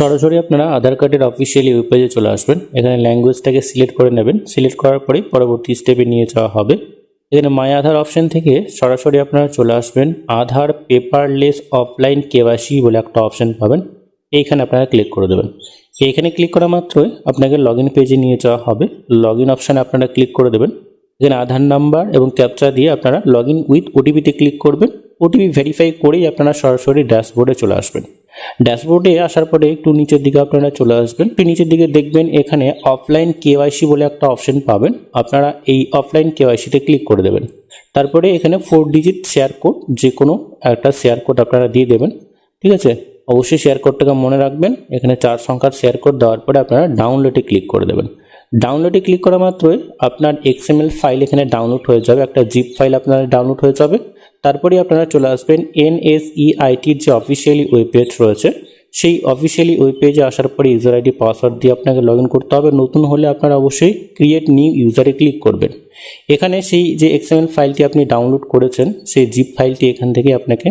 সরাসরি আপনারা আধার কার্ডের অফিসিয়ালি ওয়েব পেজে চলে আসবেন। এখানে ল্যাঙ্গুয়েজটাকে সিলেক্ট করে নেবেন। সিলেক্ট করার পরেই পরবর্তী স্টেপে নিয়ে যাওয়া হবে। এখানে মাই আধার অপশন থেকে সরাসরি আপনারা চলে আসবেন। আধার পেপারলেস অফলাইন কেওয়াইসি বলে একটা অপশন পাবেন। এইখানে আপনারা ক্লিক করে দেবেন। এইখানে ক্লিক করা মাত্রই আপনাকে লগ পেজে নিয়ে যাওয়া হবে। লগ ইন অপশানে আপনারা ক্লিক করে দেবেন। এখানে আধার নাম্বার এবং ক্যাপচা দিয়ে আপনারা লগ ইন উইথ ওটিপিতে ক্লিক করবেন। ওটিপি ভেরিফাই করেই আপনারা সরাসরি ড্যাশবোর্ডে চলে আসবেন। ড্যাশবোর্ডে আসার পরে একটু নিচের দিকে আপনারা চলে আসবেন। নিচের দিকে দেখবেন এখানে অফলাইন কেওয়াইসি বলে একটা অপশন পাবেন। আপনারা এই অফলাইন কেওয়াইসিতে ক্লিক করে দেবেন। তারপরে এখানে ফোর ডিজিট শেয়ার কোড যে কোনো একটা শেয়ার কোড আপনারা দিয়ে দেবেন। ঠিক আছে? অবশ্যই শেয়ার কোডটাকে মনে রাখবেন। এখানে চার সংখ্যার শেয়ার কোড দেওয়ার পরে আপনারা ডাউনলোডে ক্লিক করে দেবেন। ডাউনলোডে ক্লিক করা মাত্রই আপনার এক্সএমএল ফাইল এখানে ডাউনলোড হয়ে যাবে। একটা জিপ ফাইল আপনার ডাউনলোড হয়ে যাবে। তারপরে আপনারা চলে আসবেন এনএসইআইটির যে অফিসিয়ালি ওয়েব পেজ রয়েছে, সেই অফিসিয়ালি ওয়েব আসার পরে ইউজার আইডি পাসওয়ার্ড দিয়ে আপনাকে লগ করতে হবে। নতুন হলে আপনারা অবশ্যই ক্রিয়েট নিউ ইউজারে ক্লিক করবেন। এখানে সেই যে এক্সএমএল ফাইলটি আপনি ডাউনলোড করেছেন, সেই জিপ ফাইলটি এখান থেকে আপনাকে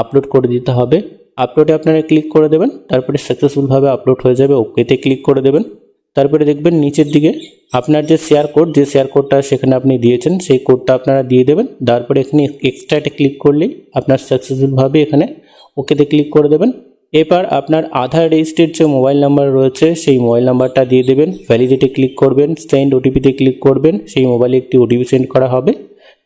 আপলোড করে দিতে হবে। আপলোডে আপনারা ক্লিক করে দেবেন, তারপরে সাকসেসফুলভাবে আপলোড হয়ে যাবে। ওকেতে ক্লিক করে দেবেন। তারপরে দেখবেন নিচের দিকে আপনার যে শেয়ার কোড যে শেয়ার কোডটা সেখানে আপনি দিয়েছেন, সেই কোডটা আপনারা দিয়ে দেবেন। তারপরে এখানে এক্সট্রাটে ক্লিক করলেই আপনার সাকসেসফুলভাবে এখানে ওকেতে ক্লিক করে দেবেন। এবার আপনার আধার রেজিস্ট্রেড যে মোবাইল নাম্বার রয়েছে, সেই মোবাইল নাম্বারটা দিয়ে দেবেন। ভ্যালিডিটি ক্লিক করবেন সেন্ড ওটিপিতে ক্লিক করবেন, সেই মোবাইলে একটি ওটিপি সেন্ড করা হবে।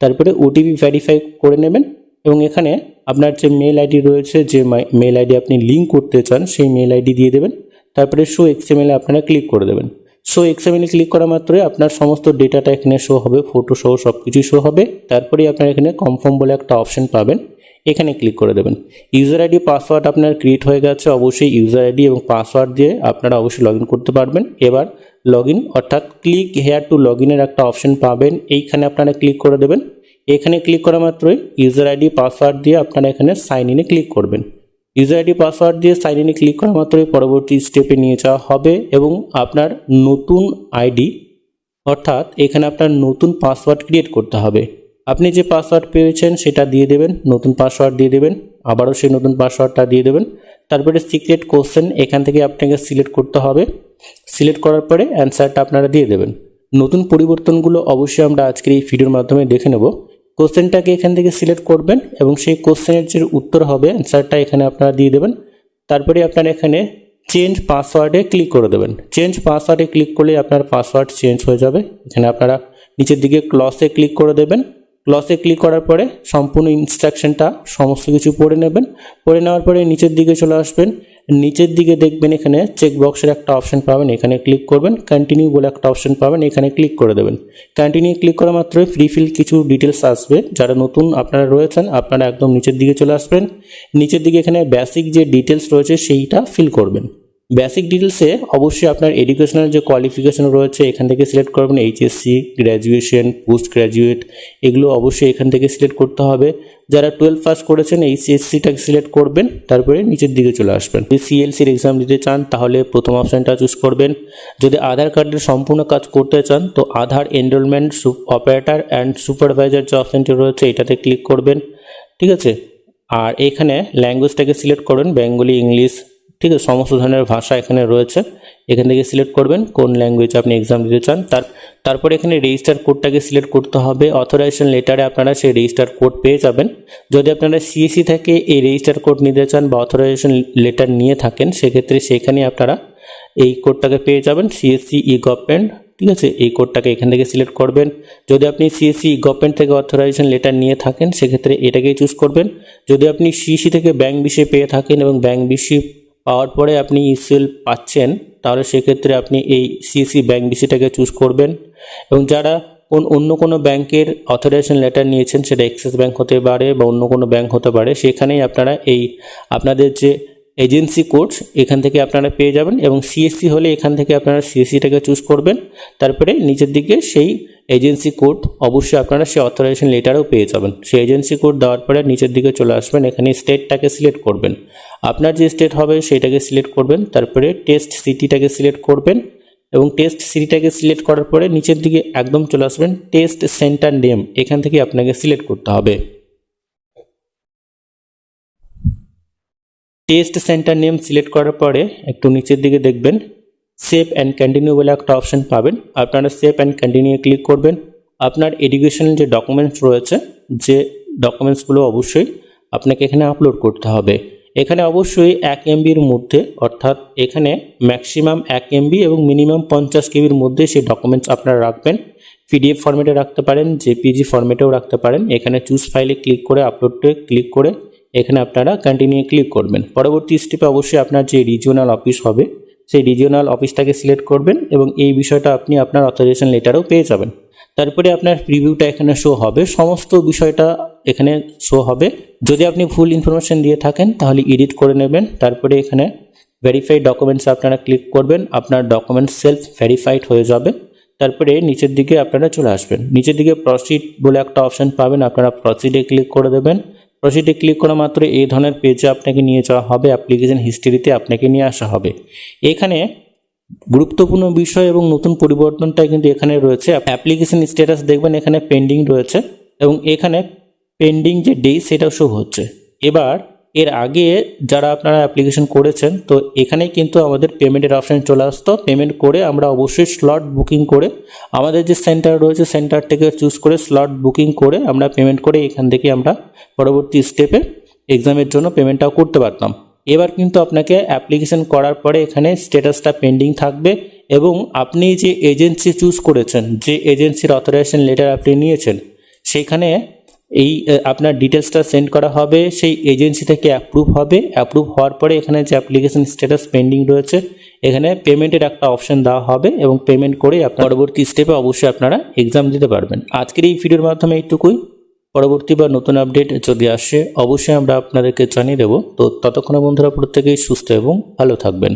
তারপরে ওটিপি ভ্যারিফাই করে নেবেন এবং এখানে আপনার যে মেল আইডি রয়েছে, যে মেল আইডি আপনি লিঙ্ক করতে চান, সেই মেল আইডি দিয়ে দেবেন। তারপরে শো এক্সএমএল আপনারা ক্লিক করে দেবেন। শো এক্সএমএল ক্লিক করা মাত্রই আপনার সমস্ত ডেটাটা এখানে শো হবে ফটো সহ সব কিছুই শো হবে। তারপরেই আপনার এখানে কনফার্ম বলে একটা অপশন পাবেন। এখানে ক্লিক করে দেবেন। ইউজার আইডি পাসওয়ার্ড আপনার ক্রিয়েট হয়ে গেছে, অবশ্যই ইউজার আইডি এবং পাসওয়ার্ড দিয়ে আপনারা অবশ্যই লগ করতে পারবেন। এবার লগ অর্থাৎ ক্লিক হেয়ার টু লগ একটা অপশন পাবেন। এইখানে আপনারা ক্লিক করে দেবেন। এখানে ক্লিক করা মাত্রই ইউজার আইডি পাসওয়ার্ড দিয়ে আপনারা এখানে সাইন ইনে ক্লিক করবেন। ইউজার আইডি পাসওয়ার্ড দিয়ে সাইন ইনে ক্লিক করা মাত্রই পরবর্তী স্টেপে নিয়ে যাওয়া হবে এবং আপনার নতুন আইডি অর্থাৎ এখানে আপনার নতুন পাসওয়ার্ড ক্রিয়েট করতে হবে। আপনি যে পাসওয়ার্ড পেয়েছেন সেটা দিয়ে দেবেন, নতুন পাসওয়ার্ড দিয়ে দেবেন, আবারও সেই নতুন পাসওয়ার্ডটা দিয়ে দেবেন। তারপরে সিক্রেট কোশ্চেন এখান থেকে আপনাকে সিলেক্ট করতে হবে। সিলেক্ট করার পরে অ্যান্সারটা আপনারা দিয়ে দেবেন। নতুন পরিবর্তনগুলো অবশ্যই আমরা আজকের এই ভিডিওর মাধ্যমে দেখে নেব। কোশ্চেনটাকে এখান থেকে সিলেক্ট করবেন এবং সেই কোশ্চেনের যে উত্তর হবে অ্যান্সারটা এখানে আপনারা দিয়ে দেবেন। তারপরে আপনারা এখানে চেঞ্জ পাসওয়ার্ডে ক্লিক করে দেবেন। চেঞ্জ পাসওয়ার্ডে ক্লিক করলে আপনার পাসওয়ার্ড চেঞ্জ হয়ে যাবে। এখানে আপনারা নিচের দিকে ক্লসে ক্লিক করে দেবেন। ক্লসে ক্লিক করার পরে সম্পূর্ণ ইনস্ট্রাকশনটা সমস্ত কিছু পড়ে নেবেন। পড়ে নেওয়ার পরে নিচের দিকে চলে আসবেন। নিচের দিকে দেখবেন এখানে চেক বক্সের একটা অপশন পাবেন, এখানে ক্লিক করবেন। কন্টিনিউ বলে একটা অপশন পাবেন, এখানে ক্লিক করে দেবেন। কন্টিনিউ ক্লিক করা মাত্রই ফিল কিছু ডিটেলস আসবে। যারা নতুন আপনারা রয়েছেন, আপনারা একদম নিচের দিকে চলে আসবেন। নিচের দিকে এখানে বেসিক যে ডিটেলস রয়েছে সেইটা ফিল করবেন। বেসিক ডিটেলসে অবশ্যই আপনার এডুকেশনাল যে কোয়ালিফিকেশন রয়েছে, এখান থেকে সিলেক্ট করবেন এইচএসসি গ্র্যাজুয়েশন পোস্ট গ্র্যাজুয়েট এগুলো অবশ্যই এখান থেকে সিলেক্ট করতে হবে। যারা টুয়েলভ পাস করেছেন এইচএসসিটাকে সিলেক্ট করবেন, তারপরে নিচের দিকে চলে আসবেন। যদি সিএলসির এক্সাম দিতে চান, তাহলে প্রথম অপশানটা চুজ করবেন। যদি আধার কার্ডের সম্পূর্ণ কাজ করতে চান, তো Aadhaar enrolment operator and supervisor যে অপশানটি রয়েছে, এটাতে ক্লিক করবেন। ঠিক আছে? আর এখানে ল্যাঙ্গুয়েজটাকে সিলেক্ট করবেন বেঙ্গলি, ইংলিশ ঠিক আছে, সমস্ত ধরনের ভাষা এখানে রয়েছে। এখান থেকে সিলেক্ট করবেন, কোন ল্যাঙ্গুয়েজে আপনি এক্সাম দিতে চান। তার, তারপরে এখানে রেজিস্টার কোডটাকে সিলেক্ট করতে হবে। অথরাইজেশন লেটারে আপনারা সেই রেজিস্টার কোড পেয়ে যাবেন। যদি আপনারা সিএসসি থেকে এই রেজিস্টার কোড নিতে চান বা অথরাইজেশন লেটার নিয়ে থাকেন, সেক্ষেত্রে সেখানে আপনারা এই কোডটাকে পেয়ে যাবেন সিএসসি ই গভর্নমেন্ট ঠিক আছে? এই কোডটাকে এখান থেকে সিলেক্ট করবেন। যদি আপনি সিএসসি গভর্নমেন্ট থেকে অথরাইজেশন লেটার নিয়ে থাকেন, সেক্ষেত্রে এটাকেই চুজ করবেন। যদি আপনি সিএসসি থেকে ব্যাংক বিষয়ে পেয়ে থাকেন এবং ব্যাংক বিষয় পাওয়ার পরে আপনি ইসিএল পাচ্ছেন, তাহলে সেক্ষেত্রে আপনি এই সিএসি ব্যাংক বিসিটাকে চুজ করবেন। এবং যারা কোন, অন্য কোনো ব্যাংকের অথরাইজেশন লেটার নিয়েছেন, সেটা এক্সিস ব্যাংক হতে পারে বা অন্য কোনো ব্যাংক হতে পারে, সেখানেই আপনারা এই আপনাদের যে এজেন্সি কোড এখান থেকে আপনারা পেয়ে যাবেন। এবং সিএসসি হলে এখান থেকে আপনারা সিএসসিটাকে চুজ করবেন। তারপরে নিচের দিকে সেই এজেন্সি কোড অবশ্যই আপনারা সেই অথরাইজেশন লেটারও পেয়ে যাবেন। সেই এজেন্সি কোড দেওয়ার পরে নিচের দিকে চলে আসবেন, এখানে স্টেটটাকে সিলেক্ট করবেন। আপনার যে স্টেট হবে সেটাকে সিলেক্ট করবেন, তারপরে টেস্ট সিটিটাকে সিলেক্ট করবেন এবং টেস্ট সিটিটাকে সিলেক্ট করার পরে নিচের দিকে একদম চলে আসবেন টেস্ট সেন্টার নেম এখান থেকে আপনাকে সিলেক্ট করতে হবে। টেস্ট সেন্টার নেম সিলেক্ট করার পরে একটু নিচের দিকে দেখবেন সেভ অ্যান্ড কন্টিনিউ বলে একটা অপশন পাবেন। আপনারা সেভ অ্যান্ড কন্টিনিউ ক্লিক করবেন। আপনার এডুকেশনাল যে ডকুমেন্টস রয়েছে, যে ডকুমেন্টসগুলো অবশ্যই আপনাকে এখানে আপলোড করতে হবে। এখানে অবশ্যই এক এমবির মধ্যে, অর্থাৎ এখানে ম্যাক্সিমাম এক এমবি এবং মিনিমাম পঞ্চাশ কেবির মধ্যে সেই ডকুমেন্টস আপনারা রাখবেন। পিডিএফ ফরম্যাটে রাখতে পারেন জেপিজি ফরম্যাটেও রাখতে পারেন। এখানে চুজ ফাইলে ক্লিক করে আপলোডে ক্লিক করে, এখানে আপনারা কন্টিনিউ ক্লিক করবেন। পরবর্তী স্টেপে অবশ্যই আপনার যে রিজিওনাল অফিস হবে সেই রিজিওনাল অফিসটাকে সিলেক্ট করবেন এবং এই বিষয়টা আপনি আপনার অথরাইজেশন লেটারও পেয়ে যাবেন। তারপরে আপনার প্রিভিউটা এখানে শো হবে। সমস্ত বিষয়টা এখানে শো হবে। যদি আপনি ফুল ইনফরমেশন দিয়ে থাকেন, তাহলে এডিট করে নেবেন। তারপরে এখানে ভেরিফাইড ডকুমেন্টস আপনারা ক্লিক করবেন। আপনার ডকুমেন্টস সেলফ ভেরিফাইড হয়ে যাবে। তারপরে নিচের দিকে আপনারা চলে আসবেন। নিচের দিকে প্রসিড বলে একটা অপশন পাবেন। আপনারা প্রসিডে ক্লিক করে দেবেন। প্রসিডে ক্লিক করা মাত্র এই ধরনের পেজে আপনাকে নিয়ে যাওয়া হবে অ্যাপ্লিকেশন হিস্ট্রিতে আপনাকে নিয়ে আসা হবে। এখানে গুরুত্বপূর্ণ বিষয় এবং নতুন পরিবর্তনটা কিন্তু এখানে রয়েছে। অ্যাপ্লিকেশন স্ট্যাটাস দেখবেন এখানে পেন্ডিং রয়েছে এবং এখানে পেন্ডিং যে ডে সেটাও শো হচ্ছে। এবার এর আগে যারা আপনারা অ্যাপ্লিকেশন করেছেন, তো এখানেই কিন্তু আমাদের পেমেন্টের অপশান চলে আসতো। পেমেন্ট করে আমরা অবশ্যই স্লট বুকিং করে আমাদের যে সেন্টার রয়েছে সেন্টার থেকে চুজ করে স্লট বুকিং করে আমরা পেমেন্ট করে এখান থেকে আমরা পরবর্তী স্টেপে এক্সামের জন্য পেমেন্টটাও করতে পারতাম। এবার কিন্তু আপনাকে অ্যাপ্লিকেশন করার পরে এখানে স্ট্যাটাসটা পেন্ডিং থাকবে এবং আপনি যে এজেন্সি চুজ করেছেন, যে এজেন্সির অথরাইজেশন লেটার আপনি নিয়েছেন, সেখানে এই আপনার ডিটেলসটা সেন্ড করা হবে, সেই এজেন্সি থেকে অ্যাপ্রুভ হবে। অ্যাপ্রুভ হওয়ার পরে এখানে যে অ্যাপ্লিকেশন স্ট্যাটাস পেন্ডিং রয়েছে, এখানে পেমেন্টের একটা অপশন দেওয়া হবে এবং পেমেন্ট করে আপনার পরবর্তী স্টেপে অবশ্যই আপনারা এক্সাম দিতে পারবেন। আজকের এই ভিডিওর মাধ্যমে এইটুকুই। পরবর্তী বা নতুন আপডেট যদি আসে, অবশ্যই আমরা আপনাদেরকে জানিয়ে দেবো। তো ততক্ষণে বন্ধুরা প্রত্যেকেই সুস্থ এবং ভালো থাকবেন।